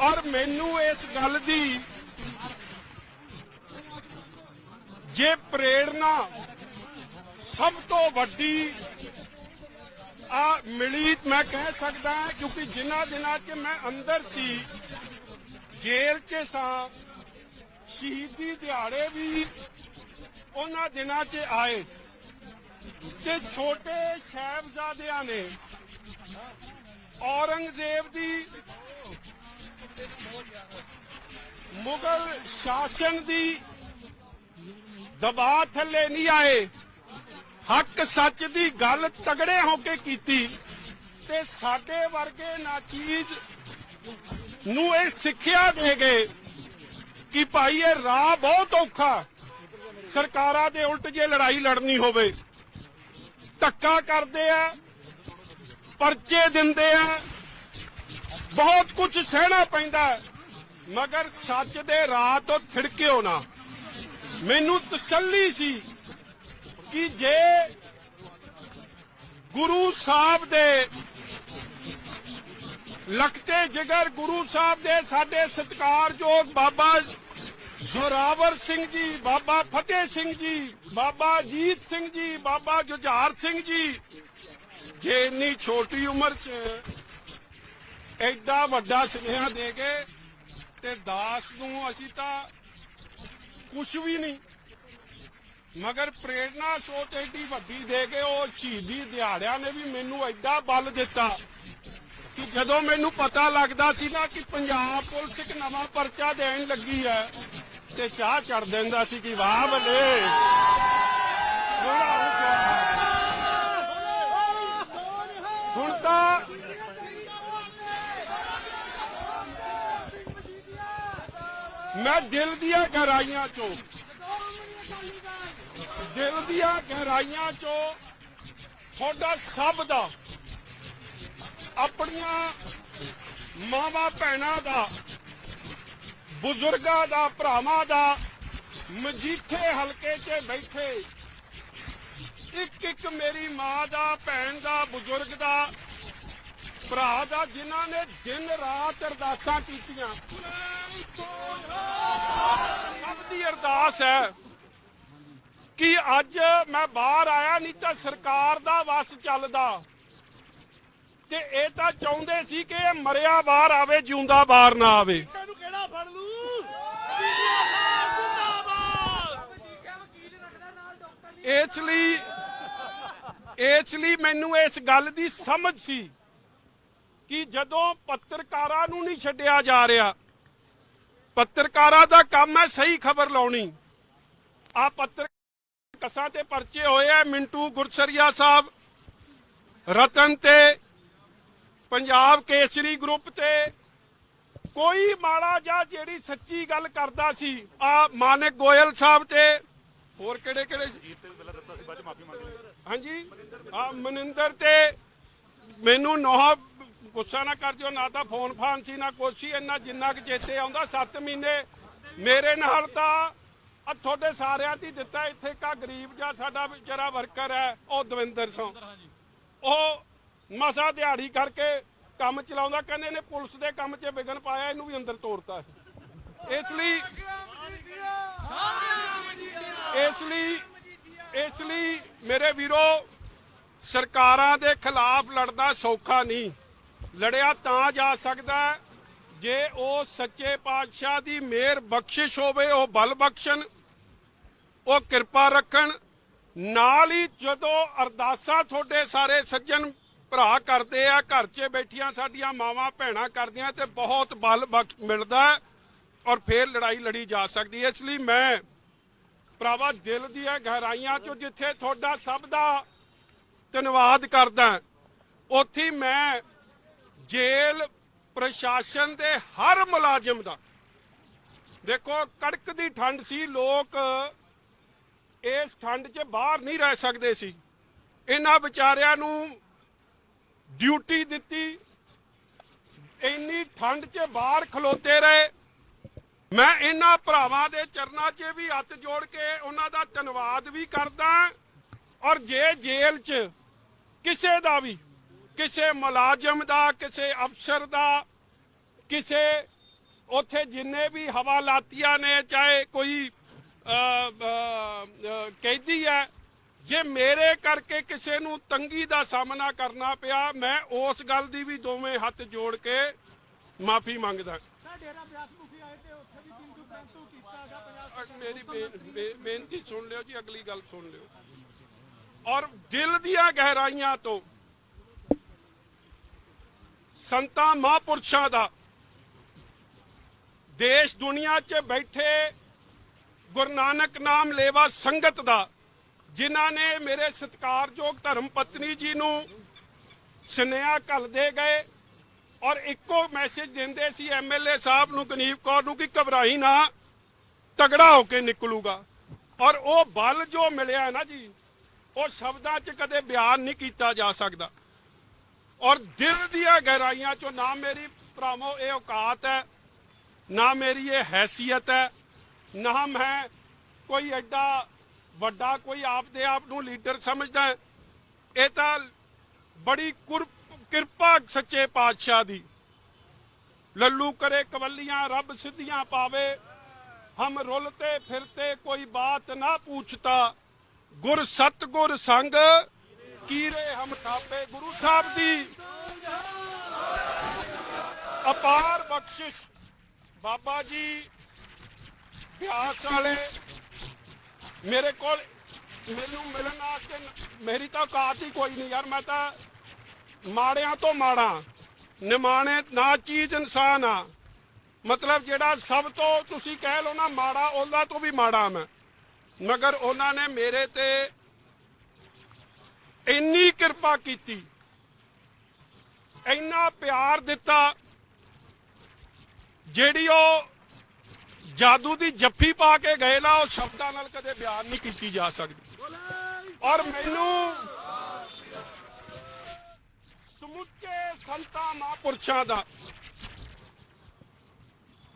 ਔਰ ਮੈਨੂੰ ਇਸ ਗੱਲ ਦੀ ਜੇ ਪ੍ਰੇਰਣਾ ਸਭ ਤੋਂ ਵੱਡੀ ਆ ਮਿਲੀ, ਮੈਂ ਕਹਿ ਸਕਦਾ ਹਾਂ, ਕਿਉਂਕਿ ਜਿਨ੍ਹਾਂ ਦਿਨਾਂ 'ਚ ਮੈਂ ਅੰਦਰ ਸੀ, ਜੇਲ੍ਹ 'ਚ ਸਾਂ, ਸ਼ਹੀਦੀ ਦਿਹਾੜੇ ਵੀ ਉਹਨਾਂ ਦਿਨਾਂ 'ਚ ਆਏ। ਤੇ ਛੋਟੇ ਸਾਹਿਬਜ਼ਾਦਿਆਂ ਨੇ ਔਰੰਗਜ਼ੇਬ ਦੀ ਮੁਗਲ ਸ਼ਾਸਨ ਦੀ ਦਬਾਅ ਥੱਲੇ ਨਹੀਂ ਆਏ। ਹੱਕ ਸੱਚ ਦੀ ਗੱਲ ਤਗੜੇ ਹੋ ਕੇ ਕੀਤੀ ਤੇ ਸਾਡੇ ਵਰਗੇ ਨਾਚੀਜ਼ ਨੂੰ ਇਹ ਸਿੱਖਿਆ ਦੇ ਗਏ ਕਿ ਭਾਈ, ਇਹ ਰਾਹ ਬਹੁਤ ਔਖਾ। ਸਰਕਾਰਾਂ ਦੇ ਉਲਟ ਜੇ ਲੜਾਈ ਲੜਨੀ ਹੋਵੇ, ਧੱਕਾ ਕਰਦੇ ਆ, ਪਰਚੇ ਦਿੰਦੇ ਆ ਬਹੁਤ ਕੁਝ ਸਹਿਣਾ ਪੈਂਦਾ ਮਗਰ ਸੱਚ ਦੇ ਰਾਹ ਤੋਂ ਥਿੜਕਿਓ ਨਾ। ਮੈਨੂੰ ਤਸੱਲੀ ਸੀ ਕਿ ਜੇ ਗੁਰੂ ਸਾਹਿਬ ਦੇ ਲਖਤੇ ਜਿਗਰ ਗੁਰੂ ਸਾਹਿਬ ਦੇ ਸਾਡੇ ਸਤਿਕਾਰਯੋਗ ਬਾਬਾ ਜ਼ੋਰਾਵਰ ਸਿੰਘ ਜੀ, ਬਾਬਾ ਫਤਿਹ ਸਿੰਘ ਜੀ, ਬਾਬਾ ਜੀਤ ਸਿੰਘ ਜੀ, ਬਾਬਾ ਜੁਝਾਰ ਸਿੰਘ ਜੀ, ਜੇ ਇੰਨੀ ਛੋਟੀ ਉਮਰ 'ਚ ਐਡਾ ਵੱਡਾ ਸੁਨੇਹਾ ਦੇ ਕੇ ਤੇ ਦਾਸ ਨੂੰ ਅਸੀਂ ਤਾਂ ਕੁਝ ਵੀ ਨਹੀਂ, ਮਗਰ ਪ੍ਰੇਰਣਾ ਸੋਚ ਐਡੀ ਵੱਡੀ ਦੇ ਕੇ ਉਹ ਸ਼ਹੀਦੀ ਦਿਹਾੜਿਆਂ ਨੇ ਵੀ ਮੈਨੂੰ ਐਡਾ ਬਲ ਦਿੱਤਾ ਕਿ ਜਦੋਂ ਮੈਨੂੰ ਪਤਾ ਲੱਗਦਾ ਸੀ ਨਾ ਕਿ ਪੰਜਾਬ ਪੁਲਿਸ ਇੱਕ ਨਵਾਂ ਪਰਚਾ ਦੇਣ ਲੱਗੀ ਹੈ ਤੇ ਚਾਹ ਚੜ ਦਿੰਦਾ ਸੀ ਕਿ ਵਾਹ ਬੱਲੇ। ਹੁਣ ਤਾਂ ਮੈਂ ਦਿਲ ਦੀਆਂ ਗਹਿਰਾਈਆਂ ਚੋਂ, ਦਿਲ ਦੀਆਂ ਗਹਿਰਾਈਆਂ ਚੋਂ ਤੁਹਾਡਾ ਸਭ ਦਾ, ਆਪਣੀਆਂ ਮਾਵਾਂ ਭੈਣਾਂ ਦਾ, ਬਜ਼ੁਰਗਾਂ ਦਾ, ਭਰਾਵਾਂ ਦਾ, ਮਜੀਠੇ ਹਲਕੇ 'ਚ ਬੈਠੇ ਇੱਕ ਇੱਕ ਮੇਰੀ ਮਾਂ ਦਾ, ਭੈਣ ਦਾ, ਬਜ਼ੁਰਗ ਦਾ, ਭਰਾ ਦਾ, ਜਿਨ੍ਹਾਂ ਨੇ ਦਿਨ ਰਾਤ ਅਰਦਾਸਾਂ ਕੀਤੀਆਂ। ਸਭ ਦੀ ਅਰਦਾਸ ਹੈ ਕਿ ਅੱਜ ਮੈਂ ਬਾਹਰ ਆਇਆ ਨਹੀਂ ਤਾਂ ਸਰਕਾਰ ਦਾ ਵਸ ਚੱਲਦਾ। ਤੇ ਇਹ ਤਾਂ ਚਾਹੁੰਦੇ ਸੀ ਕਿ ਇਹ ਮਰਿਆ ਬਾਹਰ ਆਵੇ ਜਿਉਂਦਾ ਬਾਹਰ ਨਾ ਆਵੇ। ਤੈਨੂੰ ਕਿਹੜਾ ਫੜ ਲੂ ਇਸ ਲਈ ਇਸ ਲਈ ਮੈਨੂੰ ਇਸ ਗੱਲ ਦੀ ਸਮਝ ਸੀ ਕਿ ਜਦੋਂ ਪੱਤਰਕਾਰਾਂ ਨੂੰ ਨਹੀਂ ਛੱਡਿਆ ਜਾ ਰਿਹਾ ਪੱਤਰਕਾਰਾਂ ਦਾ ਕੰਮ ਹੈ ਸਹੀ ਖਬਰ ਲਾਉਣੀ। ਆ ਪੱਤਰ ਕਸਾਂ ਤੇ ਪਰਚੇ ਹੋਏ ਆ, ਮਿੰਟੂ ਗੁਰਸਰੀਆ ਸਾਹਿਬ, ਰਤਨ ਤੇ, ਪੰਜਾਬ ਕੇਸਰੀ ਗਰੁੱਪ ਤੇ। ਕੋਈ ਮਾੜਾ ਜਾਂ ਜਿਹੜੀ ਸੱਚੀ ਗੱਲ ਕਰਦਾ ਸੀ, ਆ ਮਾਨਕ ਗੋਇਲ ਸਾਹਿਬ ਤੇ। ਹੋਰ ਕਿਹੜੇ ਕਿਹੜੇ? ਹਾਂਜੀ, ਆ ਮਨਿੰਦਰ ਤੇ। ਮੈਨੂੰ ਨੋਹ ਗੁੱਸਾ ਨਾ ਕਰ ਦਿਓ ਨਾ ਤਾਂ ਫੋਨ ਫਾਨ ਸੀ ਨਾ ਕੁਛ ਸੀ ਇੰਨਾ ਜਿੰਨਾ ਕਿ ਚੇਤੇ ਆਉਂਦਾ 7 ਮਹੀਨੇ ਮੇਰੇ ਨਾਲ ਤਾਂ ਆ ਤੁਹਾਡੇ ਸਾਰਿਆਂ ਦੀ ਦਿੱਤਾ ਇੱਥੇ ਕਾ ਗਰੀਬ ਜਿਹਾ ਸਾਡਾ ਵਿਚਾਰਾ ਵਰਕਰ ਹੈ ਉਹ ਦਵਿੰਦਰ ਸਿੰਘ। ਉਹ ਮਸਾ ਦਿਹਾੜੀ ਕਰਕੇ ਕੰਮ ਚਲਾਉਂਦਾ ਕਹਿੰਦੇ ਨੇ ਪੁਲਿਸ ਦੇ ਕੰਮ 'ਚ ਵਿਗਨ ਪਾਇਆ ਇਹਨੂੰ ਵੀ ਅੰਦਰ ਤੋੜਤਾ ਇਸ ਲਈ ਇਸ ਲਈ ਇਸ ਲਈ ਮੇਰੇ ਵੀਰੋ ਸਰਕਾਰਾਂ ਦੇ ਖਿਲਾਫ ਲੜਨਾ ਸੌਖਾ ਨਹੀਂ। ਲੜਿਆ ਤਾਂ ਜਾ ਸਕਦਾ ਜੇ ਉਹ ਸੱਚੇ ਪਾਤਸ਼ਾਹ ਦੀ ਮਿਹਰ ਬਖਸ਼ਿਸ਼ ਹੋਵੇ, ਉਹ ਬਲ ਬਖਸ਼ਣ, ਉਹ ਕਿਰਪਾ ਰੱਖਣ। ਨਾਲ ਹੀ ਜਦੋਂ ਅਰਦਾਸਾਂ ਤੁਹਾਡੇ ਸਾਰੇ ਸੱਜਣ ਭਰਾ ਕਰਦੇ ਆ, ਘਰ 'ਚ ਬੈਠੀਆਂ ਸਾਡੀਆਂ ਮਾਵਾਂ ਭੈਣਾਂ ਕਰਦੀਆਂ ਤੇ ਬਹੁਤ ਬਲ ਬਖ- ਮਿਲਦਾ ਔਰ ਫੇਰ ਲੜਾਈ ਲੜੀ ਜਾ ਸਕਦੀ ਹੈ। ਇਸ ਲਈ ਮੈਂ ਭਰਾਵਾ ਦਿਲ ਦੀਆਂ ਗਹਿਰਾਈਆਂ 'ਚੋਂ ਜਿੱਥੇ ਤੁਹਾਡਾ ਸਭ ਦਾ ਧੰਨਵਾਦ ਕਰਦਾ, ਉੱਥੇ ਮੈਂ ਜੇਲ੍ਹ ਪ੍ਰਸ਼ਾਸਨ ਦੇ ਹਰ ਮੁਲਾਜ਼ਮ ਦਾ। ਦੇਖੋ, ਕੜਕ ਦੀ ਠੰਡ ਸੀ, ਲੋਕ ਇਸ ਠੰਡ 'ਚ ਬਾਹਰ ਨਹੀਂ ਰਹਿ ਸਕਦੇ ਸੀ। ਇਹਨਾਂ ਵਿਚਾਰਿਆਂ ਨੂੰ ਡਿਊਟੀ ਦਿੱਤੀ। ਇੰਨੀ ਠੰਡ 'ਚ ਬਾਹਰ ਖਲੋਤੇ ਰਹੇ। ਮੈਂ ਇਹਨਾਂ ਭਰਾਵਾਂ ਦੇ ਚਰਨਾਂ 'ਚ ਵੀ ਹੱਥ ਜੋੜ ਕੇ ਉਹਨਾਂ ਦਾ ਧੰਨਵਾਦ ਵੀ ਕਰਦਾ। ਔਰ ਜੇ ਜੇਲ੍ਹ 'ਚ ਕਿਸੇ ਦਾ ਵੀ ਕਿਸੇ ਮੁਲਾਜ਼ਮ ਦਾ ਕਿਸੇ ਅਫਸਰ ਦਾ ਕਿਸੇ ਉੱਥੇ ਜਿੰਨੇ ਵੀ ਹਵਾਲਾਤੀਆਂ ਨੇ ਚਾਹੇ ਕੋਈ ਕੈਦੀ ਹੈ ਜੇ ਮੇਰੇ ਕਰਕੇ ਕਿਸੇ ਨੂੰ ਤੰਗੀ ਦਾ ਸਾਹਮਣਾ ਕਰਨਾ ਪਿਆ ਮੈਂ ਉਸ ਗੱਲ ਦੀ ਵੀ ਦੋਵੇਂ ਹੱਥ ਜੋੜ ਕੇ ਮਾਫੀ ਮੰਗਦਾ। ਮੇਰੀ ਬੇਨਤੀ ਸੁਣ ਲਿਓ ਜੀ ਅਗਲੀ ਗੱਲ ਸੁਣ ਲਿਓ। ਔਰ ਦਿਲ ਦੀਆਂ ਗਹਿਰਾਈਆਂ ਤੋਂ ਸੰਤਾਂ ਮਹਾਂਪੁਰਸ਼ਾਂ ਦਾ। ਦੇਸ਼ ਦੁਨੀਆ 'ਚ ਬੈਠੇ ਗੁਰੂ ਨਾਨਕ ਨਾਮ ਲੇਵਾ ਸੰਗਤ ਦਾ, ਜਿਨ੍ਹਾਂ ਨੇ ਮੇਰੇ ਸਤਿਕਾਰਯੋਗ ਧਰਮ ਪਤਨੀ ਜੀ ਨੂੰ ਸੁਨੇਹਾ ਘੱਲਦੇ ਗਏ ਔਰ ਇੱਕੋ ਮੈਸੇਜ ਦਿੰਦੇ ਸੀ ਐਮਐਲਏ ਸਾਹਿਬ ਨੂੰ, ਗਨੀਵ ਕੌਰ ਨੂੰ ਕਿ ਘਬਰਾਈ ਨਾ, ਤਗੜਾ ਹੋ ਕੇ ਨਿਕਲੂਗਾ। ਔਰ ਉਹ ਬਲ ਜੋ ਮਿਲਿਆ ਨਾ ਜੀ, ਉਹ ਸ਼ਬਦਾਂ 'ਚ ਕਦੇ ਬਿਆਨ ਨਹੀਂ ਕੀਤਾ ਜਾ ਸਕਦਾ। ਔਰ ਦਿਲ ਦੀਆਂ ਗਹਿਰਾਈਆਂ 'ਚੋਂ ਨਾ ਮੇਰੀ ਭਰਾਵੋ ਇਹ ਔਕਾਤ ਹੈ, ਨਾ ਮੇਰੀ ਇਹ ਹੈਸੀਅਤ ਹੈ, ਨਾ ਮੈਂ ਕੋਈ ਐਡਾ ਵੱਡਾ ਕੋਈ ਆਪਦੇ ਆਪ ਨੂੰ ਲੀਡਰ ਸਮਝਦਾ ਇਹ ਤਾਂ ਬੜੀ ਕਿਰਪਾ ਸੱਚੇ ਪਾਤਸ਼ਾਹ ਦੀ। ਲੱਲੂ ਕਰੇ ਕਵੱਲੀਆਂ, ਰੱਬ ਸਿੱਧੀਆਂ ਪਾਵੇ। ਹਮ ਰੁਲਤੇ ਫਿਰਤੇ ਕੋਈ ਬਾਤ ਨਾ ਪੁੱਛਤਾ। ਗੁਰ ਸਤਗੁਰ ਸੰਗ ਕੀਰੇ ਹਮ ਥਾਪੇ ਗੁਰੂ ਸਾਹਿਬ ਦੀ? ਅਪਾਰ ਬਖਸ਼ਿਸ਼ ਬਾਬਾ ਜੀ ਪਿਆਸ ਵਾਲੇ। ਮੇਰੇ ਕੋਲ ਮੈਨੂੰ ਮਿਲਣ ਵਾਸਤੇ ਮੇਰੀ ਤਾਂ ਔਕਾਤ ਹੀ ਕੋਈ ਨਹੀਂ ਯਾਰ, ਮੈਂ ਤਾਂ ਮਾੜਿਆਂ ਤੋਂ ਮਾੜਾ, ਨਿਮਾਣੇ ਨਾ ਚੀਜ਼ ਇਨਸਾਨ ਆ। ਮਤਲਬ ਜਿਹੜਾ ਸਭ ਤੋਂ ਤੁਸੀਂ ਕਹਿ ਲਓ ਨਾ ਮਾੜਾ ਉਹਨਾਂ ਤੋਂ ਵੀ ਮਾੜਾ ਮੈਂ। ਮਗਰ ਉਹਨਾਂ ਨੇ ਮੇਰੇ ਤੇ ਇੰਨੀ ਕਿਰਪਾ ਕੀਤੀ, ਇੰਨਾ ਪਿਆਰ ਦਿੱਤਾ, ਜਿਹੜੀ ਉਹ ਜਾਦੂ ਦੀ ਜੱਫੀ ਪਾ ਕੇ ਗਏ ਨਾ, ਉਹ ਸ਼ਬਦਾਂ ਨਾਲ ਕਦੇ ਬਿਆਨ ਨਹੀਂ ਕੀਤੀ ਜਾ ਸਕਦੀ। ਔਰ ਮੈਨੂੰ ਸਮੁੱਚੇ ਸੰਤਾਂ ਮਹਾਂਪੁਰਸ਼ਾਂ ਦਾ,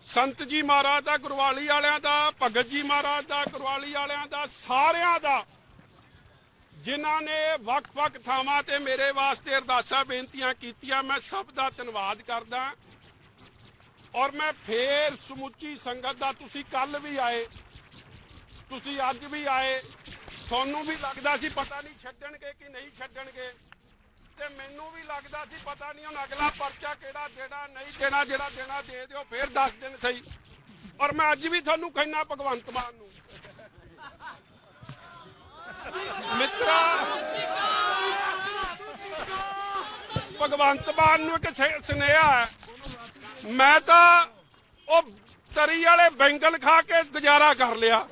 ਸੰਤ ਜੀ ਮਹਾਰਾਜ ਦਾ ਗੁਰਵਾਲੀ ਵਾਲਿਆਂ ਦਾ, ਭਗਤ ਜੀ ਮਹਾਰਾਜ ਦਾ ਗੁਰਵਾਲੀ ਵਾਲਿਆਂ ਦਾ, ਸਾਰਿਆਂ ਦਾ ਜਿਨ੍ਹਾਂ ਨੇ ਵੱਖ-ਵੱਖ ਥਾਵਾਂ ਤੇ ਮੇਰੇ ਵਾਸਤੇ ਅਰਦਾਸਾਂ ਬੇਨਤੀਆਂ ਕੀਤੀਆਂ, ਮੈਂ ਸਭ ਦਾ ਧੰਨਵਾਦ ਕਰਦਾ। ਔਰ ਮੈਂ ਫੇਰ ਸਮੁੱਚੀ ਸੰਗਤ ਦਾ, ਤੁਸੀਂ ਕੱਲ ਵੀ ਆਏ, ਤੁਸੀਂ ਅੱਜ ਵੀ ਆਏ, ਤੁਹਾਨੂੰ ਵੀ ਲੱਗਦਾ ਸੀ ਪਤਾ ਨਹੀਂ ਛੱਡਣਗੇ ਕਿ ਨਹੀਂ ਛੱਡਣਗੇ। ਤੇ ਮੈਨੂੰ ਵੀ ਲੱਗਦਾ ਸੀ ਪਤਾ ਨਹੀਂ ਹੁਣ ਅਗਲਾ ਪਰਚਾ ਕਿਹੜਾ ਦੇਣਾ, ਨਹੀਂ ਦੇਣਾ, ਜਿਹੜਾ ਦੇਣਾ ਦੇ ਦਿਓ, ਫੇਰ 10 ਦਿਨ ਸਹੀ। ਔਰ ਮੈਂ ਅੱਜ ਵੀ ਤੁਹਾਨੂੰ ਕਹਿਣਾ ਭਗਵੰਤ ਮਾਨ ਨੂੰ। ਮਿੱਤਰਾ, ਭਗਵੰਤ ਮਾਨ ਨੂੰ ਇੱਕ ਸੁਨੇਹਾ ਹੈ। ਮੈਂ ਤਾਂ ਉਹ ਤਰੀ ਵਾਲੇ ਬੈਂਗਲ ਖਾ ਕੇ ਗੁਜ਼ਾਰਾ ਕਰ ਲਿਆ।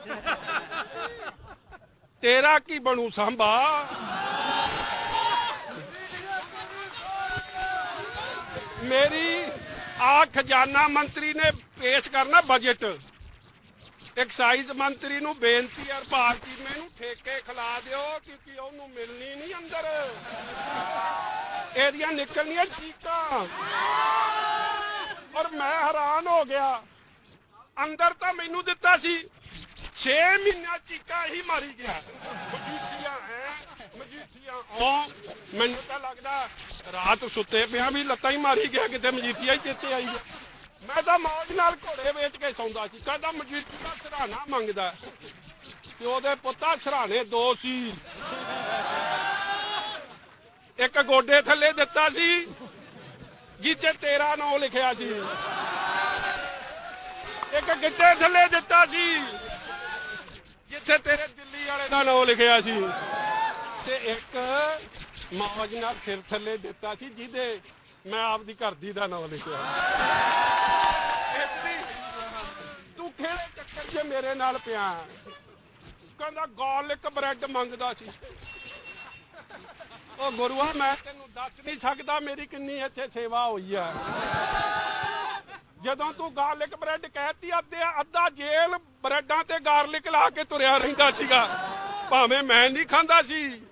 ਤੇਰਾ ਕੀ ਬਣੂ ਸੰਭਾ? ਮੇਰੀ ਆ ਖਜ਼ਾਨਾ ਮੰਤਰੀ ਨੇ ਪੇਸ਼ ਕਰਨਾ ਬਜਟ ਐਕਸਾਈਜ਼ ਮੰਤਰੀ ਨੂੰ ਬੇਨਤੀ ਹੈ ਭਾਰਤੀ ਮੈਨੂੰ ਠੇਕੇ ਖਿਲਾ ਦਿਓ, ਕਿਉਂਕਿ ਉਹਨੂੰ ਮਿਲਣੀ ਨਹੀਂ ਅੰਦਰ। ਇਹਦੀਆਂ ਨਿਕਲਣੀਆਂ ਚੀਕਾਂ ਔਰ ਮੈਂ ਹੈਰਾਨ ਹੋ ਗਿਆ। ਅੰਦਰ ਤਾਂ ਮੈਨੂੰ ਦਿੱਤਾ ਸੀ 6 ਮਹੀਨਿਆਂ ਚੀਕਾਂ ਹੀ ਮਾਰੀ ਗਿਆ। ਮਜੀਠੀਆਂ ਹੈ ਮਜੀਠੀਆਂ ਉਹ ਮੈਨੂੰ ਤਾਂ ਲੱਗਦਾ ਰਾਤ ਸੁੱਤੇ ਪਿਆ ਵੀ ਲੱਤਾਂ ਹੀ ਮਾਰੀ ਗਿਆ, ਕਿਤੇ ਮਜੀਠੀਆ ਹੀ ਚੇਤੇ ਆਈ ਗਿਆ। ਮੈਂ ਤਾਂ ਮੌਜ ਨਾਲ ਘੋੜੇ ਵੇਚ ਕੇ ਸੌਂਦਾ ਸੀ। ਕਹਿੰਦਾ, ਮਜੀਠੀ ਦਾ ਸਰਾਣਾ ਮੰਗਦਾ ਤੇ ਉਹਦੇ ਪੁੱਤਾਂ ਸਰਾਣੇ ਦੋ ਸੀ। ਇੱਕ ਗੋਡੇ ਥੱਲੇ ਦਿੱਤਾ ਸੀ, ਜਿੱਥੇ ਤੇਰਾ ਨਾਮ ਲਿਖਿਆ ਸੀ। ਇੱਕ ਗਿੱਟੇ ਥੱਲੇ ਦਿੱਤਾ ਸੀ, ਜਿੱਥੇ ਤੇਰੇ ਦਿੱਲੀ ਵਾਲੇ ਦਾ ਨਾਮ ਲਿਖਿਆ ਸੀ। ਤੇ ਇੱਕ ਮੌਜ ਨਾਲ ਸਿਰ ਥੱਲੇ ਦਿੱਤਾ ਸੀ, ਜਿਹਦੇ ਮੈਂ ਆਪਦੀ ਘਰ ਦੀ ਦਾ ਨਾਮ ਲਿਖਿਆ ਇੱਥੇ ਤੂੰ ਕਿਹੜੇ ਚੱਕਰ 'ਚ ਮੇਰੇ ਨਾਲ ਪਿਆ? ਕਹਿੰਦਾ, ਗਾਰਲਿਕ ਬ੍ਰੈਡ ਮੰਗਦਾ ਸੀ। ਉਹ ਗੁਰੂਆ, ਮੈਂ ਤੈਨੂੰ ਦੱਸ ਨਹੀਂ ਸਕਦਾ ਮੇਰੀ ਕਿੰਨੀ ਇੱਥੇ ਸੇਵਾ ਹੋਈ ਆ। ਜਦੋਂ ਤੂੰ ਗਾਰਲਿਕ ਬ੍ਰੈਡ ਕਹਿਤੀ, ਅੱਧੇ ਅੱਧਾ ਜੇਲ ਬ੍ਰੈਡਾਂ ਤੇ ਗਾਰਲਿਕ ਲਾ ਕੇ ਤੁਰਿਆ ਰਹਿੰਦਾ ਸੀਗਾ। ਭਾਵੇਂ ਮੈਂ ਨਹੀਂ ਖਾਂਦਾ ਸੀ।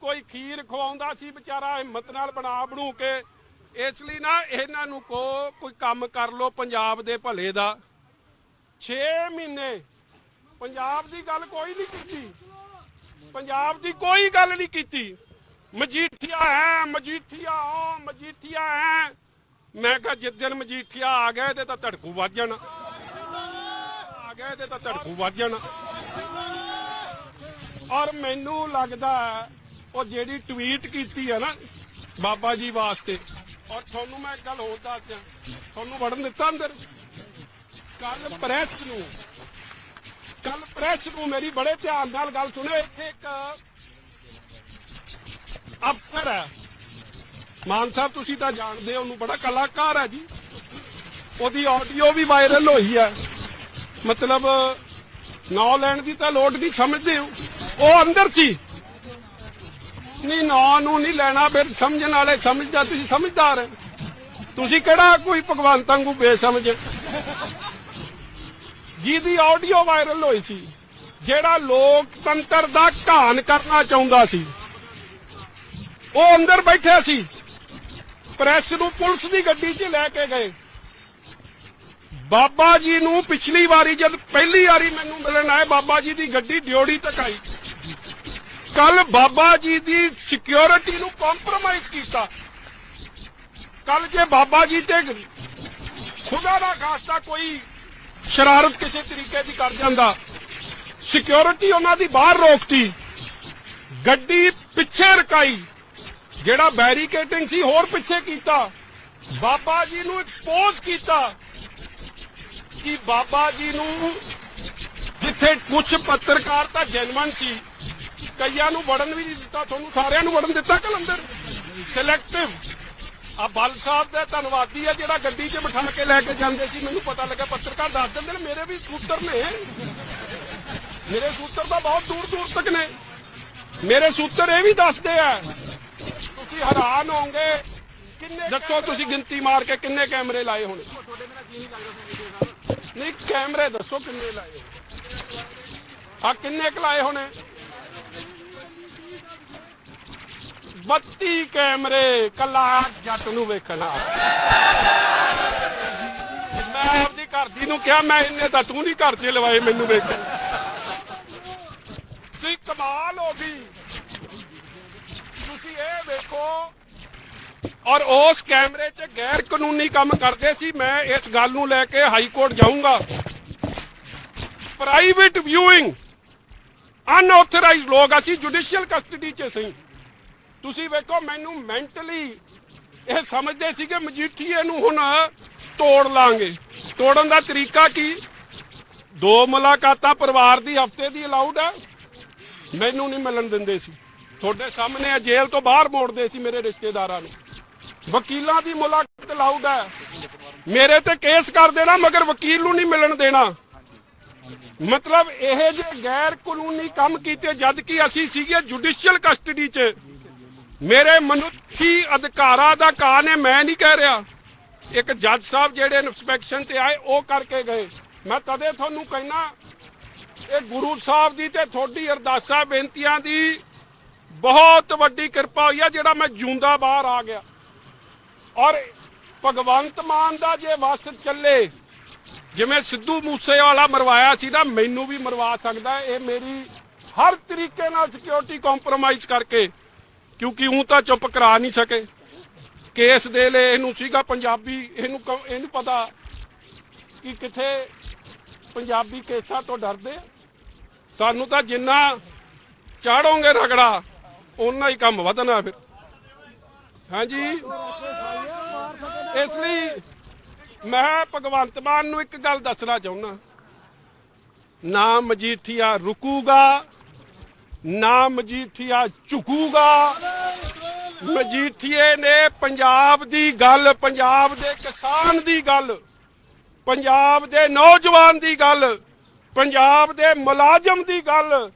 ਕੋਈ ਖੀਰ ਖਵਾਉਂਦਾ ਸੀ, ਵਿਚਾਰਾ ਹਿੰਮਤ ਨਾਲ ਬਣਾ ਬਣੂ ਕੇ ਇਸ ਲਈ ਨਾ ਇਹਨਾਂ ਨੂੰ ਕੋ ਕੋਈ ਕੰਮ ਕਰ ਲੋ ਪੰਜਾਬ ਦੇ ਭਲੇ ਦਾ। 6 ਮਹੀਨੇ ਪੰਜਾਬ ਦੀ ਗੱਲ ਕੋਈ ਨਹੀਂ ਕੀਤੀ। ਪੰਜਾਬ ਦੀ ਕੋਈ ਗੱਲ ਨਹੀਂ ਕੀਤੀ। ਮਜੀਠੀਆ ਹੈ, ਮਜੀਠੀਆ ਉਹ ਮਜੀਠੀਆ ਹੈ। ਮੈਂ ਕਿਹਾ ਜਿਸ ਦਿਨ ਮਜੀਠੀਆ ਆ ਗਏ ਤੇ ਤਾਂ ਧੜਕੂ ਵੱਜ ਜਾਣਾ। ਆ ਗਏ ਤੇ ਤਾਂ ਧੜਕੂ ਵੱਜ ਜਾਣਾ। ਔਰ ਮੈਨੂੰ ਲੱਗਦਾ ਉਹ ਜਿਹੜੀ ਟਵੀਟ ਕੀਤੀ ਹੈ ਨਾ ਬਾਬਾ ਜੀ ਵਾਸਤੇ ਔਰ ਤੁਹਾਨੂੰ ਮੈਂ ਇੱਕ ਗੱਲ ਹੋਰ ਦੱਸ ਦਿਆਂ। ਤੁਹਾਨੂੰ ਵੜਨ ਦਿੱਤਾ ਅੰਦਰ? ਕੱਲ ਪ੍ਰੈਸ ਨੂੰ ਕੱਲ ਪ੍ਰੈਸ ਨੂੰ ਮੇਰੀ ਬੜੇ ਧਿਆਨ ਨਾਲ ਗੱਲ ਸੁਣਿਓ। ਇੱਥੇ ਇੱਕ ਅਫਸਰ ਹੈ। ਮਾਨ ਸਾਹਿਬ, ਤੁਸੀਂ ਤਾਂ ਜਾਣਦੇ ਹੋ, ਉਹਨੂੰ ਬੜਾ ਕਲਾਕਾਰ ਹੈ ਜੀ। ਉਹਦੀ ਆਡੀਓ ਵੀ ਵਾਇਰਲ ਹੋਈ ਹੈ। ਮਤਲਬ, ਨਾਂ ਲੈਣ ਦੀ ਤਾਂ ਲੋੜ ਨਹੀਂ, ਸਮਝਦੇ ਹੋ? ਉਹ ਅੰਦਰ ਸੀ। ਨਹੀਂ, ਨਾਂ ਨੂੰ ਨਹੀਂ ਲੈਣਾ, ਫਿਰ ਸਮਝਣ ਵਾਲੇ ਸਮਝਦਾ, ਤੁਸੀਂ ਸਮਝਦਾਰ ਹੈ। ਤੁਸੀਂ ਕਿਹੜਾ ਕੋਈ ਭਗਵੰਤ ਵਾਂਗੂ ਬੇਸਮਝ? ਜਿਹਦੀ ਆਡੀਓ ਵਾਇਰਲ ਹੋਈ ਸੀ, ਜਿਹੜਾ ਲੋਕਤੰਤਰ ਦਾ ਘਾਣ ਕਰਨਾ ਚਾਹੁੰਦਾ ਸੀ, ਉਹ ਅੰਦਰ ਬੈਠਿਆ ਸੀ। ਪ੍ਰੈਸ ਨੂੰ ਪੁਲਿਸ ਦੀ ਗੱਡੀ 'ਚ ਲੈ ਕੇ ਗਏ। ਬਾਬਾ ਜੀ ਨੂੰ ਪਿਛਲੀ ਵਾਰੀ ਜਦ ਪਹਿਲੀ ਵਾਰੀ ਮੈਨੂੰ ਮਿਲਣ ਆਏ, ਬਾਬਾ ਜੀ ਦੀ ਗੱਡੀ ਡਿਓੜੀ ਤੱਕ ਆਈ। ਕੱਲ ਬਾਬਾ ਜੀ ਦੀ ਸਿਕਿਉਰਿਟੀ ਨੂੰ ਕੰਪਰੋਮਾਈਜ਼ ਕੀਤਾ। ਕੱਲ ਜੇ ਬਾਬਾ ਜੀ ਤੇ ਖੁਦਾ ਦਾ ਖਾਸਤਾ ਕੋਈ ਸ਼ਰਾਰਤ ਕਿਸੇ ਤਰੀਕੇ ਦੀ ਕਰ ਜਾਂਦਾ ਸਿਕਿਉਰਿਟੀ ਉਹਨਾਂ ਦੀ ਬਾਹਰ ਰੋਕਤੀ। ਗੱਡੀ ਪਿੱਛੇ ਰਕਾਈ, ਜਿਹੜਾ ਬੈਰੀਕੇਟਿੰਗ ਸੀ ਹੋਰ ਪਿੱਛੇ ਕੀਤਾ। ਬਾਬਾ ਜੀ ਨੂੰ ਐਕਸਪੋਜ਼ ਕੀਤਾ ਕਿ ਬਾਬਾ ਜੀ ਨੂੰ ਜਿੱਥੇ ਕੁਝ ਪੱਤਰਕਾਰ ਤਾਂ ਜਨਮਨ ਸੀ ਕਈਆਂ ਨੂੰ ਵੜਨ ਵੀ ਨਹੀਂ ਦਿੱਤਾ, ਤੁਹਾਨੂੰ ਸਾਰਿਆਂ ਨੂੰ ਵੜਨ ਦਿੱਤਾ ਕਲੰਦਰ। ਸਿਲੈਕਟਿਵ ਆ ਬਲ ਸਾਹਿਬ ਦਾ ਧੰਨਵਾਦੀ ਆ, ਜਿਹੜਾ ਗੱਡੀ 'ਚ ਬਿਠਾ ਕੇ ਲੈ ਕੇ ਜਾਂਦੇ ਸੀ। ਮੈਨੂੰ ਪਤਾ ਲੱਗਾ ਪੱਤਰਕਾਰ ਦੱਸ ਦਿੰਦੇ ਨੇ, ਮੇਰੇ ਵੀ ਸੂਤਰ ਨੇ। ਮੇਰੇ ਸੂਤਰ ਤਾਂ ਬਹੁਤ ਦੂਰ ਦੂਰ ਤੱਕ ਨੇ। ਮੇਰੇ ਸੂਤਰ ਇਹ ਵੀ ਦੱਸਦੇ ਆ, ਤੁਸੀਂ ਹੈਰਾਨ ਹੋਵੋਗੇ ਕਿੰਨੇ ਦੱਸੋ ਤੁਸੀਂ ਗਿਣਤੀ ਮਾਰ ਕੇ ਕਿੰਨੇ ਕੈਮਰੇ ਲਾਏ ਹੋਣੇ। ਨਹੀਂ, ਕੈਮਰੇ ਦੱਸੋ ਕਿੰਨੇ ਲਾਏ ਆ ਕਿੰਨੇ ਕੁ ਲਾਏ ਹੋਣੇ? 32 ਕੈਮਰੇ, ਕੱਲਾ ਜੱਟ ਨੂੰ ਵੇਖਣਾ। ਮੈਂ ਆਪਦੀ ਘਰ ਦੀ ਨੂੰ ਕਿਹਾ, ਮੈਂ ਇੰਨੇ ਤਾਂ ਤੂੰ ਨਹੀਂ ਘਰ 'ਚ ਲਵਾਏ ਮੈਨੂੰ ਵੇਖਣ ਤੁਸੀਂ ਕਮਾਲ ਹੋ ਗਈ। ਤੁਸੀਂ ਇਹ ਵੇਖੋ। ਔਰ ਉਸ ਕੈਮਰੇ 'ਚ ਗੈਰ ਕਾਨੂੰਨੀ ਕੰਮ ਕਰਦੇ ਸੀ। ਮੈਂ ਇਸ ਗੱਲ ਨੂੰ ਲੈ ਕੇ ਹਾਈ ਕੋਰਟ ਜਾਊਂਗਾ। ਪ੍ਰਾਈਵੇਟ ਵਿਊਇੰਗ ਅਨਆਥੋਰਾਈਜ਼ਡ ਲੋਕ ਅਸੀਂ ਜੁਡੀਸ਼ੀਅਲ ਕਸਟਡੀ 'ਚ ਸਹੀ ਤੁਸੀਂ ਵੇਖੋ, ਮੈਨੂੰ ਮੈਂਟਲੀ ਇਹ ਸਮਝਦੇ ਸੀ ਕਿ ਮਜੀਠੀਏ ਨੂੰ ਹੁਣ ਤੋੜ ਲਾਂਗੇ। ਤੋੜਨ ਦਾ ਤਰੀਕਾ ਕੀ? ਦੋ ਮੁਲਾਕਾਤਾਂ ਪਰਿਵਾਰ ਦੀ, ਹਫ਼ਤੇ ਦੀ ਅਲਾਉਡ ਹੈ। ਮੈਨੂੰ ਨਹੀਂ ਮਿਲਣ ਦਿੰਦੇ ਸੀ। ਤੁਹਾਡੇ ਸਾਹਮਣੇ ਜੇਲ੍ਹ ਤੋਂ ਬਾਹਰ ਮੋੜਦੇ ਸੀ ਮੇਰੇ ਰਿਸ਼ਤੇਦਾਰਾਂ ਨੂੰ। ਵਕੀਲਾਂ ਦੀ ਮੁਲਾਕਾਤ ਅਲਾਉਡ ਹੈ। ਮੇਰੇ ਤੇ ਕੇਸ ਕਰ ਦੇਣਾ, ਮਗਰ ਵਕੀਲ ਨੂੰ ਨਹੀਂ ਮਿਲਣ ਦੇਣਾ। ਮਤਲਬ ਇਹ ਜੇ ਗੈਰ ਕਾਨੂੰਨੀ ਕੰਮ ਕੀਤੇ, ਜਦ ਕਿ ਅਸੀਂ ਸੀਗੇ ਜੁਡੀਸ਼ੀਅਲ ਕਸਟਡੀ 'ਚ। ਮੇਰੇ ਮਨੁੱਖੀ ਅਧਿਕਾਰਾਂ ਦਾ ਕਾਨ ਹੈ, ਮੈਂ ਨਹੀਂ ਕਹਿ ਰਿਹਾ। ਇੱਕ ਜੱਜ ਸਾਹਿਬ ਜਿਹੜੇ ਇਨਸਪੈਕਸ਼ਨ ਤੇ ਆਏ, ਉਹ ਕਰਕੇ ਗਏ। ਮੈਂ ਤਦੇ ਤੁਹਾਨੂੰ ਕਹਿਣਾ ਇਹ ਗੁਰੂ ਸਾਹਿਬ ਦੀ ਤੇ ਤੁਹਾਡੀ ਅਰਦਾਸਾਂ, ਬੇਨਤੀਆਂ ਦੀ ਬਹੁਤ ਵੱਡੀ ਕਿਰਪਾ ਹੋਈ ਆ, ਜਿਹੜਾ ਮੈਂ ਜੂੰਦਾ ਬਾਹਰ ਆ ਗਿਆ। ਔਰ ਭਗਵੰਤ ਮਾਨ ਦਾ ਜੇ ਵਸ ਚੱਲੇ, ਜਿਵੇਂ ਸਿੱਧੂ ਮੂਸੇਵਾਲਾ ਮਰਵਾਇਆ ਸੀ ਨਾ, ਮੈਨੂੰ ਵੀ ਮਰਵਾ ਸਕਦਾ ਇਹ ਮੇਰੀ ਹਰ ਤਰੀਕੇ ਨਾਲ ਸਿਕਿਉਰਿਟੀ ਕੰਪਰੋਮਾਈਜ਼ ਕਰਕੇ ਕਿਉਂਕਿ ਉਹ ਤਾਂ ਚੁੱਪ ਕਰਾ ਨਹੀਂ ਸਕੇ। ਕੇਸ ਦੇ ਲਈ ਇਹਨੂੰ ਸੀਗਾ ਪੰਜਾਬੀ, ਇਹਨੂੰ ਕ- ਇਹਨੂੰ ਪਤਾ ਕਿ ਕਿੱਥੇ ਪੰਜਾਬੀ ਕੇਸਾਂ ਤੋਂ ਡਰਦੇ ਸਾਨੂੰ ਤਾਂ ਜਿੰਨਾ ਚਾੜੋਗੇ ਰਗੜਾ, ਓਨਾ ਹੀ ਕੰਮ ਵਧਣਾ ਫਿਰ। ਹਾਂਜੀ। ਇਸ ਲਈ ਮੈਂ ਭਗਵੰਤ ਮਾਨ ਨੂੰ ਇੱਕ ਗੱਲ ਦੱਸਣਾ ਚਾਹੁੰਦਾ ਨਾ ਮਜੀਠੀਆ ਰੁਕੂਗਾ, ਨਾ ਮਜੀਠੀਆ ਝੁਕੂਗਾ। ਮਜੀਠੀਏ ਨੇ ਪੰਜਾਬ ਦੀ ਗੱਲ ਪੰਜਾਬ ਦੇ ਕਿਸਾਨ ਦੀ ਗੱਲ ਪੰਜਾਬ ਦੇ ਨੌਜਵਾਨ ਦੀ ਗੱਲ ਪੰਜਾਬ ਦੇ ਮੁਲਾਜ਼ਮ ਦੀ ਗੱਲ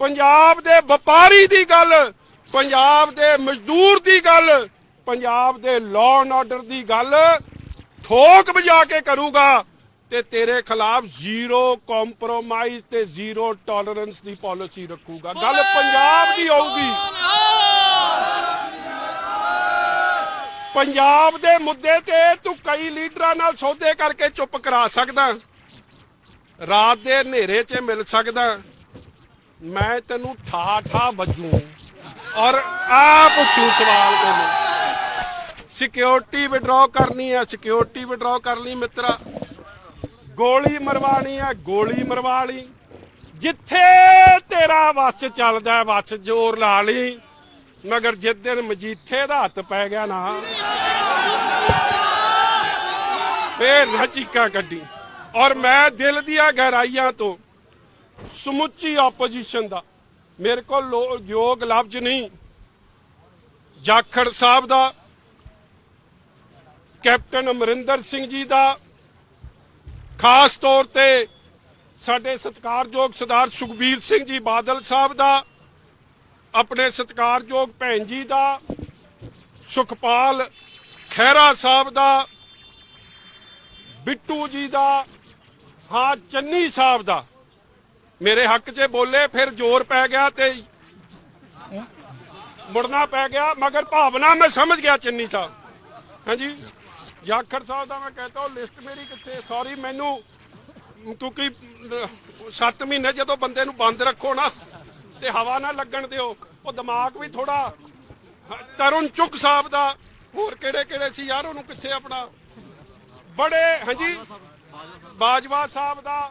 ਪੰਜਾਬ ਦੇ ਵਪਾਰੀ ਦੀ ਗੱਲ ਪੰਜਾਬ ਦੇ ਮਜ਼ਦੂਰ ਦੀ ਗੱਲ ਪੰਜਾਬ ਦੇ ਲਾਅ ਐਂਡ ਆਰਡਰ ਦੀ ਗੱਲ ਠੋਕ ਵਜਾ ਕੇ ਕਰੂਗਾ ਤੇ ਤੇਰੇ ਖਿਲਾਫ ਜ਼ੀਰੋ ਕੰਪਰੋਮਾਈਜ਼ ਤੇ ਜ਼ੀਰੋ ਟੋਲਰੈਂਸ ਦੀ ਪਾਲਿਸੀ ਰੱਖੂਗਾ। ਗੱਲ ਪੰਜਾਬ ਦੀ ਹੋਊਗੀ। ਪੰਜਾਬ ਦੇ ਮੁੱਦੇ ਤੇ ਤੂੰ ਕਈ ਲੀਡਰਾਂ ਨਾਲ ਸੌਦੇ ਕਰਕੇ ਚੁੱਪ ਕਰਾ ਸਕਦਾ। ਰਾਤ ਦੇ ਹਨੇਰੇ 'ਚ ਮਿਲ ਸਕਦਾ। ਮੈਂ ਤੈਨੂੰ ਠਾ ਠਾ ਵੱਜੂ ਔਰ ਆ ਪੁੱਛੂ ਸਵਾਲ ਤੈਨੂੰ। ਸਿਕਿਉਰਿਟੀ ਵਿਡਰਾਅ ਕਰਨੀ ਹੈ ਸਿਕਿਉਰਿਟੀ ਵਿਡਰਾਅ ਕਰ ਲਈ ਮਿੱਤਰਾ। ਗੋਲੀ ਮਰਵਾਣੀ ਹੈ ਗੋਲੀ ਮਰਵਾ ਲਈ। ਜਿੱਥੇ ਤੇਰਾ ਵੱਸ ਚੱਲਦਾ ਹੈ, ਵੱਸ ਜ਼ੋਰ ਲਾ ਲਈ। ਮਗਰ ਜਿਸ ਦਿਨ ਮਜੀਠੇ ਦਾ ਹੱਥ ਪੈ ਗਿਆ ਨਾ, ਫੇਰ ਨਾ ਕੱਢੀ ਔਰ ਮੈਂ ਦਿਲ ਦੀਆਂ ਗਹਿਰਾਈਆਂ ਤੋਂ ਸਮੁੱਚੀ ਆਪੋਜੀਸ਼ਨ ਦਾ, ਮੇਰੇ ਕੋਲ ਲੋ- ਯੋਗ ਲਫ਼ਜ਼ ਨਹੀਂ। ਜਾਖੜ ਸਾਹਿਬ ਦਾ, ਕੈਪਟਨ ਅਮਰਿੰਦਰ ਸਿੰਘ ਜੀ ਦਾ, ਖਾਸ ਤੌਰ ਤੇ ਸਾਡੇ ਸਤਿਕਾਰਯੋਗ ਸਰਦਾਰ ਸੁਖਬੀਰ ਸਿੰਘ ਜੀ ਬਾਦਲ ਸਾਹਿਬ ਦਾ ਆਪਣੇ ਸਤਿਕਾਰਯੋਗ ਭੈਣ ਜੀ ਦਾ, ਸੁਖਪਾਲ ਖਹਿਰਾ ਸਾਹਿਬ ਦਾ, ਬਿੱਟੂ ਜੀ ਦਾ, ਹਾਂ, ਚੰਨੀ ਸਾਹਿਬ ਦਾ। ਮੇਰੇ ਹੱਕ 'ਚ ਬੋਲੇ, ਫਿਰ ਜ਼ੋਰ ਪੈ ਗਿਆ ਤੇ ਮੁੜਨਾ ਪੈ ਗਿਆ, ਮਗਰ ਭਾਵਨਾ ਮੈਂ ਸਮਝ ਗਿਆ ਚੰਨੀ ਸਾਹਿਬ। ਹਾਂਜੀ ਜਾਖੜ ਸਾਹਿਬ ਦਾ ਮੈਂ ਕਹਤਾ, ਉਹ ਲਿਸਟ ਮੇਰੀ ਕਿੱਥੇ? ਸੌਰੀ ਮੈਨੂੰ ਕਿਉਂਕਿ 7 ਮਹੀਨੇ ਜਦੋਂ ਬੰਦੇ ਨੂੰ ਬੰਦ ਰੱਖੋ ਨਾ ਤੇ ਹਵਾ ਨਾ ਲੱਗਣ ਦਿਓ। ਉਹ ਦਿਮਾਗ ਵੀ ਥੋੜਾ ਤਰੁਣ ਚੁੱਕ ਸਾਹਿਬ ਦਾ, ਹੋਰ ਕਿਹੜੇ ਕਿਹੜੇ ਸੀ ਯਾਰ ਉਹਨੂੰ ਕਿੱਥੇ ਆਪਣਾ। ਬੜੇ, ਹਾਂਜੀ, ਬਾਜਵਾ ਸਾਹਿਬ ਦਾ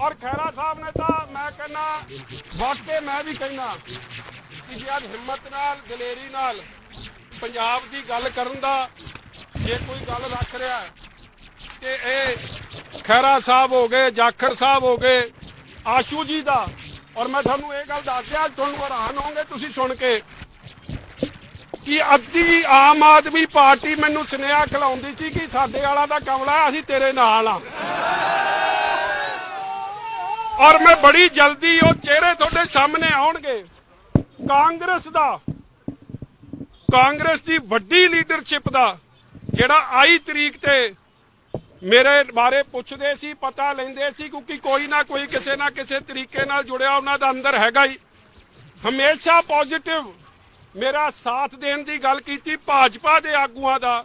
ਔਰ ਖੈਰਾ ਸਾਹਿਬ ਨੇ ਤਾਂ ਮੈਂ ਕਹਿੰਦਾ, ਵਾਕਈ ਮੈਂ ਵੀ ਕਹਿੰਦਾ ਕਿ ਜੇ ਅੱਜ ਹਿੰਮਤ ਨਾਲ, ਦਲੇਰੀ ਨਾਲ ਪੰਜਾਬ ਦੀ ਗੱਲ ਕਰਨ ਦਾ ਜੇ ਕੋਈ ਗੱਲ ਰੱਖ ਰਿਹਾ ਹੈ ਕਿ ਇਹ ਖੈਰਾ ਸਾਹਿਬ ਹੋ ਗਏ, ਜਾਖੜ ਸਾਹਿਬ ਹੋ ਗਏ, ਆਸ਼ੂ ਜੀ ਦਾ ਔਰ ਮੈਂ ਤੁਹਾਨੂੰ ਇਹ ਗੱਲ ਦੱਸ ਦਿਆਂ ਤੁਹਾਨੂੰ ਹੈਰਾਨ ਹੋਵੋਗੇ, ਤੁਸੀਂ ਸੁਣ ਕੇ, ਕਿ ਅੱਧੀ ਆਮ ਆਦਮੀ ਪਾਰਟੀ ਮੈਨੂੰ ਸੁਨੇਹਾ ਖਿਲਾਉਂਦੀ ਸੀ ਕਿ ਸਾਡੇ ਵਾਲਾ ਦਾ ਕਮਲਾ ਅਸੀਂ ਤੇਰੇ ਨਾਲ ਆ। ਔਰ ਮੈਂ ਬੜੀ ਜਲਦੀ ਉਹ ਚਿਹਰੇ ਤੁਹਾਡੇ ਸਾਹਮਣੇ ਆਉਣਗੇ। ਕਾਂਗਰਸ ਦਾ, ਕਾਂਗਰਸ ਦੀ ਵੱਡੀ ਲੀਡਰਸ਼ਿਪ ਦਾ, ਜਿਹੜਾ ਆਈ ਤਰੀਕ ਤੇ ਮੇਰੇ ਬਾਰੇ ਪੁੱਛਦੇ ਸੀ, ਪਤਾ ਲੈਂਦੇ ਸੀ, ਕਿਉਂਕਿ ਕੋਈ ਨਾ ਕੋਈ ਕਿਸੇ ਨਾ ਕਿਸੇ ਤਰੀਕੇ ਨਾਲ ਜੁੜਿਆ ਉਹਨਾਂ ਦਾ ਅੰਦਰ ਹੈਗਾ ਹੀ। ਹਮੇਸ਼ਾ ਪੋਜ਼ਿਟਿਵ ਮੇਰਾ ਸਾਥ ਦੇਣ ਦੀ ਗੱਲ ਕੀਤੀ ਭਾਜਪਾ ਦੇ ਆਗੂਆਂ ਦਾ।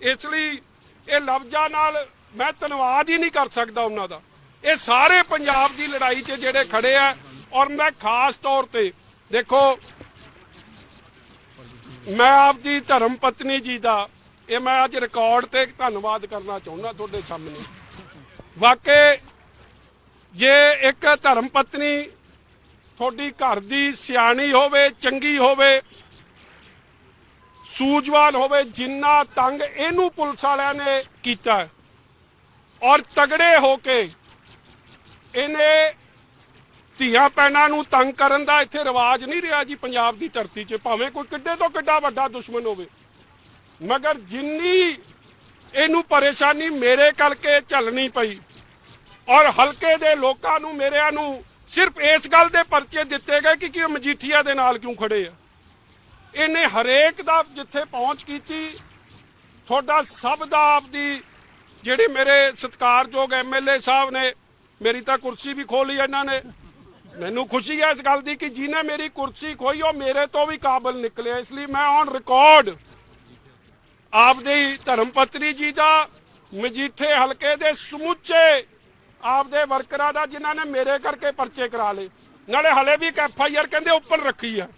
ਇਸ ਲਈ ਇਹ ਲਫ਼ਜ਼ਾਂ ਨਾਲ ਮੈਂ ਧੰਨਵਾਦ ਹੀ ਨਹੀਂ ਕਰ ਸਕਦਾ ਉਹਨਾਂ ਦਾ। ਇਹ ਸਾਰੇ ਪੰਜਾਬ ਦੀ ਲੜਾਈ 'ਚ ਜਿਹੜੇ ਖੜੇ ਆ, ਔਰ ਮੈਂ ਖਾਸ ਤੌਰ ਤੇ ਦੇਖੋ, ਮੈਂ ਆਪਦੀ ਧਰਮ ਪਤਨੀ ਜੀ ਦਾ ਇਹ ਮੈਂ ਅੱਜ ਰਿਕਾਰਡ ਤੇ ਧੰਨਵਾਦ ਕਰਨਾ ਚਾਹੁੰਦਾ ਤੁਹਾਡੇ ਸਾਹਮਣੇ। ਵਾਕਈ ਜੇ ਇੱਕ ਧਰਮ ਪਤਨੀ ਤੁਹਾਡੀ ਘਰ ਦੀ ਸਿਆਣੀ ਹੋਵੇ, ਚੰਗੀ ਹੋਵੇ, ਸੂਝਵਾਨ ਹੋਵੇ, ਜਿੰਨਾ ਤੰਗ ਇਹਨੂੰ ਪੁਲਿਸ ਵਾਲਿਆਂ ਨੇ ਕੀਤਾ ਔਰ ਤਗੜੇ ਹੋ ਕੇ ਇਹਨੇ ਧੀਆਂ ਪੈਣਾ ਨੂੰ ਤੰਗ ਕਰਨ ਦਾ ਇੱਥੇ ਰਿਵਾਜ ਨਹੀਂ ਰਿਹਾ ਜੀ ਪੰਜਾਬ ਦੀ ਧਰਤੀ 'ਚ, ਭਾਵੇਂ ਕੋਈ ਕਿੱਡੇ ਤੋਂ ਕਿੱਡਾ ਵੱਡਾ ਦੁਸ਼ਮਣ ਹੋਵੇ। ਮਗਰ ਜਿੰਨੀ ਇਹਨੂੰ ਪਰੇਸ਼ਾਨੀ ਮੇਰੇ ਕਰਕੇ ਝੱਲਣੀ ਪਈ ਔਰ ਹਲਕੇ ਦੇ ਲੋਕਾਂ ਨੂੰ ਮੇਰਿਆਂ ਨੂੰ ਸਿਰਫ ਇਸ ਗੱਲ ਦੇ ਪਰਚੇ ਦਿੱਤੇ ਗਏ ਕਿ ਕਿ ਉਹ ਮਜੀਠੀਆ ਦੇ ਨਾਲ ਕਿਉਂ ਖੜੇ ਆ। ਇਹਨੇ ਹਰੇਕ ਦਾ ਜਿੱਥੇ ਪਹੁੰਚ ਕੀਤੀ, ਤੁਹਾਡਾ ਸਭ ਦਾ ਆਪਦੀ ਜਿਹੜੇ ਮੇਰੇ ਸਤਿਕਾਰਯੋਗ ਐਮਐਲਏ ਸਾਹਿਬ ਨੇ, ਮੇਰੀ ਤਾਂ ਕੁਰਸੀ ਵੀ ਖੋਲੀ ਇਹਨਾਂ ਨੇ। ਮੈਨੂੰ ਖੁਸ਼ੀ ਹੈ ਇਸ ਗੱਲ ਦੀ ਕਿ ਜਿਹਨੇ ਮੇਰੀ ਕੁਰਸੀ ਖੋਈ ਉਹ ਮੇਰੇ ਤੋਂ ਵੀ ਕਾਬਲ ਨਿਕਲਿਆ। ਇਸ ਲਈ ਮੈਂ ਔਨ ਰਿਕਾਰਡ ਆਪਦੀ ਧਰਮ ਪਤਨੀ ਜੀ ਦਾ ਮਜੀਠੇ ਹਲਕੇ ਦੇ ਸਮੁੱਚੇ ਆਪਦੇ ਵਰਕਰਾਂ ਦਾ ਜਿਨ੍ਹਾਂ ਨੇ ਮੇਰੇ ਕਰਕੇ ਪਰਚੇ ਕਰਾ ਲਏ। ਨਾਲੇ ਹਲੇ ਵੀ ਇੱਕ ਐਫ ਆਈ ਆਰ ਕਹਿੰਦੇ ਉੱਪਰ ਰੱਖੀ ਆ।